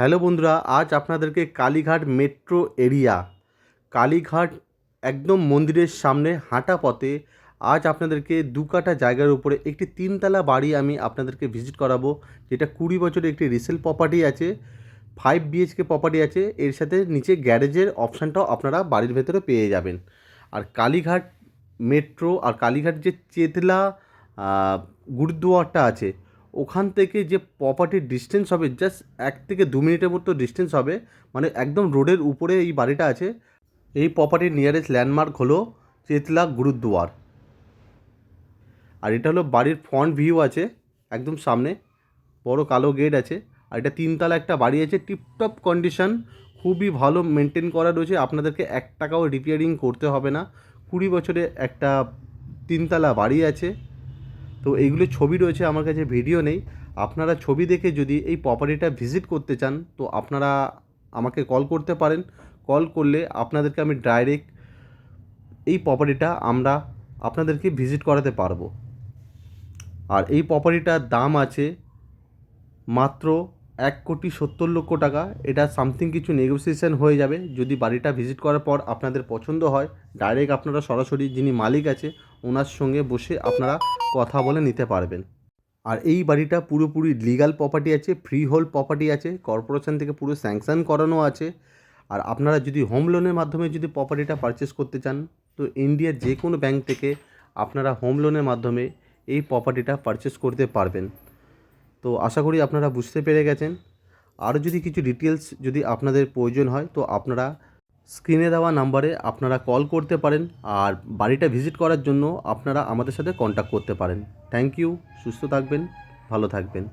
Hello বন্ধুরা, আজ আপনাদেরকে কালীঘাট মেট্রো এরিয়া, কালীঘাট একদম মন্দিরের সামনে হাঁটা পথে আজ আপনাদেরকে দু কাটা জায়গার উপরে একটি তিনতলা বাড়ি আমি আপনাদেরকে ভিজিট করাবো, যেটা কুড়ি বছরের একটি রিসেল প্রপার্টি আছে ফাইভ বিএইচকে প্রপার্টি আছে, এর সাথে নিচে গ্যারেজের অপশানটাও আপনারা বাড়ির ভেতরে পেয়ে যাবেন। আর কালীঘাট মেট্রো, আর কালীঘাট যে চেতলা গুরুদুয়ারটা আছে ওখান থেকে যে প্রপার্টির ডিস্টেন্স হবে জাস্ট এক থেকে দু মিনিটের মতো ডিস্টেন্স হবে মানে একদম রোডের উপরে এই বাড়িটা আছে, এই প্রপার্টির নিয়ারেস্ট ল্যান্ডমার্ক হলো চেতলা গুরুদুয়ার আর এটা হলো বাড়ির ফ্রন্ট ভিউ আছে, একদম সামনে, বড় কালো গেট আছে, আর এটা তিনতলা একটা বাড়ি আছে টিপটপ কন্ডিশন খুবই ভালো মেনটেন করা রয়েছে, আপনাদেরকে এক টাকাও রিপেয়ারিং করতে হবে না। কুড়ি বছরে একটা তিনতলা বাড়ি আছে তো এইগুলো ছবি রয়েছে, আমার কাছে ভিডিও নেই। আপনারা ছবি দেখে যদি এই প্রপার্টিটা ভিজিট করতে চান, তো আপনারা আমাকে কল করতে পারেন। কল করলে আপনাদেরকে আমি ডাইরেক্ট এই প্রপার্টিটা আমরা আপনাদেরকে ভিজিট করাতে পারব। আর এই প্রপার্টিটার দাম আছে মাত্র এক কোটি সত্তর লক্ষ টাকা। এটা সামথিং কিছু নেগোসিয়েশন হয়ে যাবে। যদি বাড়িটা ভিজিট করার পর আপনাদের পছন্দ হয় ডাইরেক্ট আপনারা সরাসরি যিনি মালিক আছে, ওনার সঙ্গে বসে আপনারা কথা বলে নিতে পারবেন। আর এই বাড়িটা পুরোপুরি লিগাল প্রপার্টি আছে ফ্রি হোল্ড প্রপার্টি আছে কর্পোরেশন থেকে পুরো স্যাংশন করানো আছে। আর আপনারা যদি হোম লোনের মাধ্যমে যদি প্রপার্টিটা পারচেস করতে চান, তো ইন্ডিয়ার যে কোনো ব্যাংক থেকে আপনারা হোম লোনের মাধ্যমে এই প্রপার্টিটা পারচেস করতে পারবেন। তো আশা করি আপনারা বুঝতে পেরে গেছেন। আরও যদি কিছু ডিটেলস যদি আপনাদের প্রয়োজন হয়, তো আপনারা স্ক্রিনে দেওয়া নাম্বারে আপনারা কল করতে পারেন আর বাড়িটা ভিজিট করার জন্য আপনারা আমাদের সাথে কন্ট্যাক্ট করতে পারেন। থ্যাংক ইউ সুস্থ থাকবেন, ভালো থাকবেন।